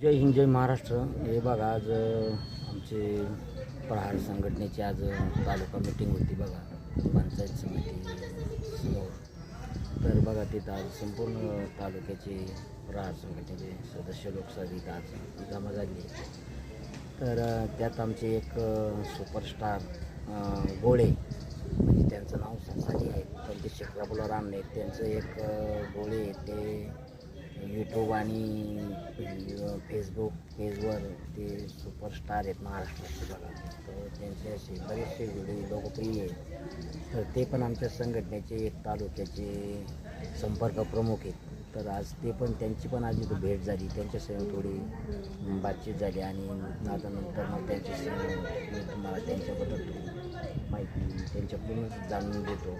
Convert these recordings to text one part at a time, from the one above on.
जय हिंद जय महाराष्ट्र. हे बघा आज आमचे प्रहार संघटनेची आज तालुका मिटिंग होती बघा. पंचायत समिती समोर. तर बघा तिथं आज संपूर्ण तालुक्याचे प्रहार संघटनेचे सदस्य लोकसभेत आज जमा झाली तर त्यात आमचे एक सुपरस्टार गोळे म्हणजे त्यांचं नाव संसारी आहे. पण ते शिक्रापूरला राम त्यांचं एक गोळे ते यूट्यूब आणि फेसबुक पेजवर ते सुपरस्टार आहेत महाराष्ट्राचे बघा. तर त्यांचे असे बरेचसे व्हिडिओ लोकप्रिय आहेत. तर ते पण आमच्या संघटनेचे एक तालुक्याचे संपर्क प्रमुख आहेत. तर आज ते पण त्यांची पण आज इथं भेट झाली. त्यांच्यासह थोडी बातचीत झाली आणि आता नंतर मग त्यांच्यासह मी तुम्हाला त्यांच्याबद्दल माहिती त्यांच्याकडूनच जाणून देतो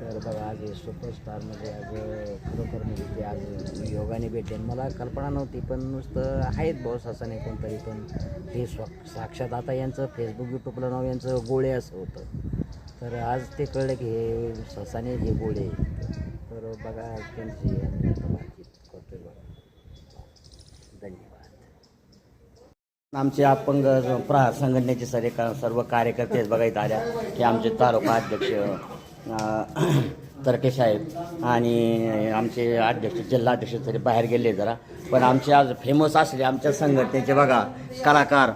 तर बघा आज हे सुपरस्टारमध्ये आज खरोखर म्हणजे ते आज योगाने भेटेल. मला कल्पना नव्हती पण नुसतं आहेत बॉस असं नाही कोणतरी पण हे स्व साक्षात आता यांचं फेसबुक यूट्यूबला नाव यांचं गोळे असं होतं. तर आज ते कळलं की हे ससाने हे गोळे. तर बघा त्यांची बातचीत करतोय बघा. धन्यवाद. आमचे अपंग प्रहार संघटनेचे सर्व सर्व कार्यकर्ते बघा इथं आल्या की आमचे तालुका अध्यक्ष तरके साहेब आणि आमचे अध्यक्ष जिल्हाध्यक्ष तरी बाहेर गेले जरा. पण आमचे आज फेमस असले आमच्या संघटनेचे बघा कलाकार.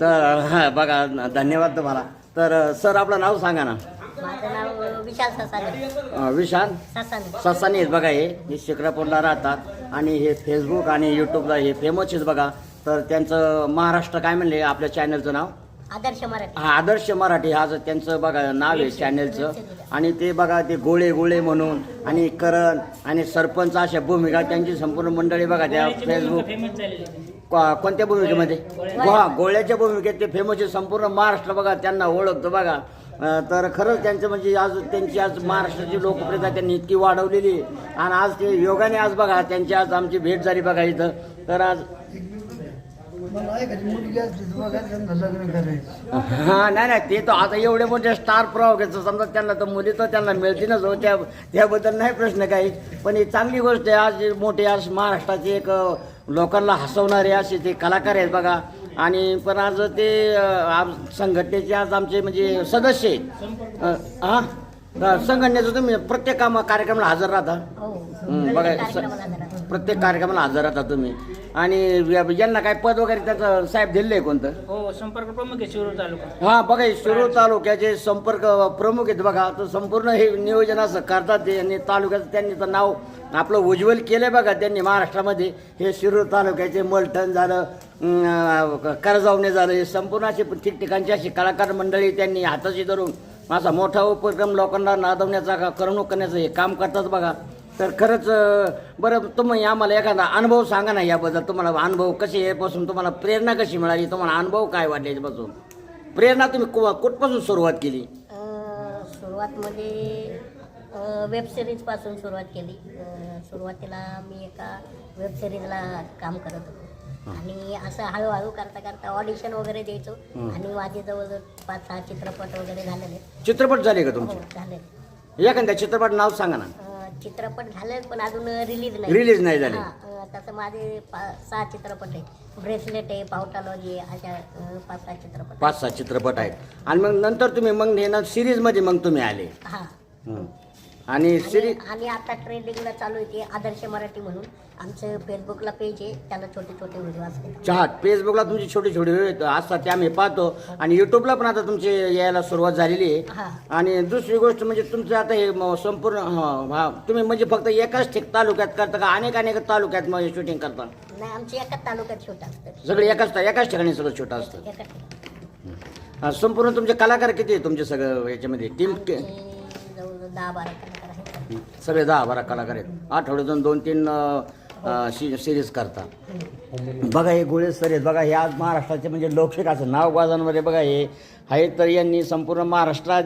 तर हा बघा धन्यवाद तुम्हाला. तर सर आपलं नाव सांगा ना. माझं नाव विशाल ससाने. अं, विशाल? ससाने. ससानी आहेत बघा हे. हे शिक्रापूरला राहतात. आणि हे फेसबुक आणि यूट्यूबला हे फेमस आहेत बघा. तर त्यांचं महाराष्ट्र काय म्हणले? आपल्या चॅनलचं नाव? आदर्श मराठी. हा आदर्श मराठी हा जो त्यांचं बघा नाव आहे चॅनलचं आणि ते बघा ते गोळे गोळे म्हणून आणि करण आणि सरपंच अशा भूमिका त्यांची संपूर्ण मंडळी बघा त्या फेसबुक को- कोणत्या भूमिकेमध्ये? हा गोळ्याच्या भूमिकेत ते फेमस आहे. संपूर्ण महाराष्ट्र बघा त्यांना ओळखतो बघा. अं, तर खरंच त्यांचं म्हणजे आज त्यांची आज महाराष्ट्राची लोकप्रियता त्यांनी इतकी वाढवलेली आहे. आणि आज ते योगाने आज बघा त्यांची आज आमची भेट झाली बघा इथं. तर आज हा नाही नाही ते तर आता एवढे मोठे स्टार प्रवाहायचं समजा त्यांना तर मुली तर त्यांना मिळतीलच हो. त्या त्याबद्दल नाही प्रश्न काही. पण ही चांगली गोष्ट आहे. आज मोठे आज महाराष्ट्राचे एक लोकांना हसवणारे असे ते कलाकार आहेत बघा. आणि पण आज ते संघटनेचे आज आमचे म्हणजे सदस्य आहेत. हा? संघटनेचं तुम्ही प्रत्येक काम कार्यक्रमाला हजर राहता? हो बघा प्रत्येक कार्यक्रमाला हजर राहता तुम्ही. आणि यांना काय पद वगैरे त्याचं साहेब दिलं आहे कोणतं? हो संपर्क प्रमुख आहे शिरूर तालुका. हा बघा हे शिरूर तालुक्याचे संपर्क प्रमुख आहेत बघा. तर संपूर्ण हे नियोजन असं करतात ते आणि तालुक्याचं त्यांनी तर नाव आपलं उज्ज्वल केलं बघा त्यांनी महाराष्ट्रामध्ये. हे शिरूर तालुक्याचे मलठण झालं करजावणे झालं हे संपूर्ण असे ठिकठिकाणची अशी कलाकार मंडळी त्यांनी हाताशी धरून असा मोठा उपक्रम लोकांना नादवण्याचा का करमणूक करण्याचं हे काम करतात बघा. तर खरंच बरं तुम्ही आम्हाला एखादा अनुभव सांगा ना याबद्दल. तुम्हाला अनुभव कसे यापासून तुम्हाला प्रेरणा कशी मिळाली? तुम्हाला अनुभव काय वाटले याच्यापासून? प्रेरणा तुम्ही कु- कुठपासून सुरुवात केली? अं, सुरुवातमध्ये वेब सिरीजपासून सुरुवात केली. अं, सुरुवातीला मी एका वेब सिरीजला काम करत होतो. आणि असं हळूहळू करता करता ऑडिशन वगैरे द्यायचो. आणि माझे जवळजवळ पाच सहा चित्रपट वगैरे झालेले. चित्रपट झाले का हो तुमचे? झाले. एखाद्या चित्रपट नाव सांगा ना. चित्रपट झाले पण अजून रिलीज नाही. रिलीज नाही झाले. हा, अं, तसं माझे पा- सहा चित्रपट आहे ब्रेसलेट आहे पावटालॉजी आहे अशा अं, पाच सहा चित्रपट पाच सहा चित्रपट आहेत. आणि मग नंतर तुम्ही मग हे ना सिरीजमध्ये मग तुम्ही आले. हा. हं. आणि सिरीज आणि आता ट्रेंडिंगला चालू आहे ते आदर्श मराठी म्हणून. आमचं फेसबुकला पेज आहे त्याला छोटे छोटे व्हिडिओ असते चहा फेसबुकला तुमची छोटी छोटी व्हिडिओ असतात ते आम्ही पाहतो. आणि युट्यूबला पण आता तुमचे यायला सुरुवात झालेली हा. आहे आणि दुसरी गोष्ट म्हणजे तुमचं आता हे म- संपूर्ण हं, हा, तुम्ही म्हणजे फक्त एकाच ठिक तालुक्यात करता का? अनेक अनेक तालुक्यात मग शूटिंग करता? नाही आमची एकाच तालुक्यात छोटा असतं सगळे एकाच एकाच ठिकाणी सगळं छोटं असतं एकाच ठिकाणी. हा, संपूर्ण तुमचे कलाकार किती आहे तुमचे सगळं याच्यामध्ये? टीम आमचे जवळजवळ दहा बारा कलाकार आहेत. सगळे दहा बारा कलाकार आहेत. आठवड्यातून दोन तीन सिरीज करता बघा हे गोळे सर आहेत. बघा हे आज महाराष्ट्राचे म्हणजे लोकशिकाचं नाव गाजांमध्ये बघा हे. आहे तर यांनी संपूर्ण महाराष्ट्रात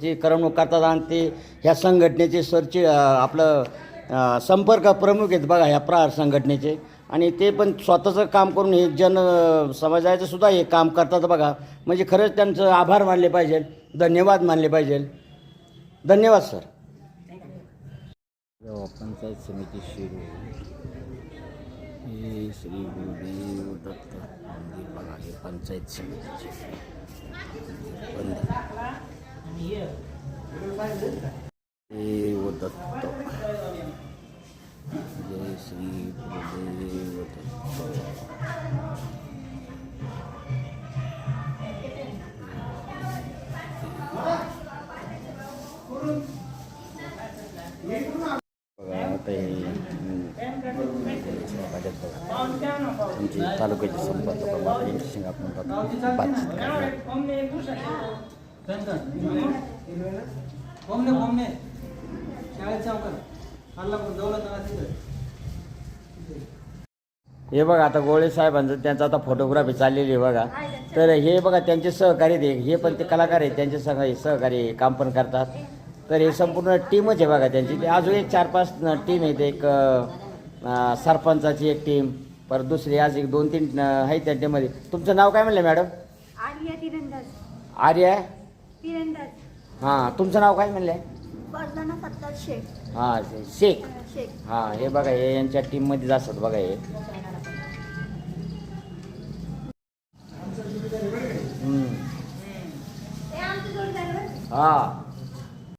जे करमणूक करतात आणि ते ह्या संघटनेचे सरचे आपलं संपर्क प्रमुख आहेत बघा ह्या प्रहार संघटनेचे. आणि ते पण स्वतःचं काम करून हे जन समाजाचं सुद्धा हे काम करतात बघा. म्हणजे खरंच त्यांचं आभार मानले पाहिजे धन्यवाद मानले पाहिजे धन्यवाद सर. पंचायत समिती शिरू हे श्री गुरुदेव दत्त मंदिर बघा हे पंचायत समितीचे मंदिर देव दत्त। बघा आता संपर्क प्रमुख यांच्याशी आपण बातचीत करणार हे बघा आता गोळे साहेबांचं त्यांचा आता फोटोग्राफी चाललेली आहे बघा. तर हे बघा त्यांचे सहकारी हे पण ते कलाकार आहेत. त्यांचे सह सहकारी काम पण करतात. तर हे संपूर्ण टीमच आहे बघा त्यांची. ते अजून एक चार पाच टीम आहेत. एक सरपंचाची एक टीम परत दुसरी आज एक दोन तीन अं, आहेत त्या टीममध्ये तुमचं नाव काय म्हणलं मॅडम आर्या तिरंदाज. आर्या? तिरंदाज. हां तुमचं नाव काय म्हणलं? हां शेख. हां हे बघा हे यांच्या टीममध्येच असतात बघा हे. हा.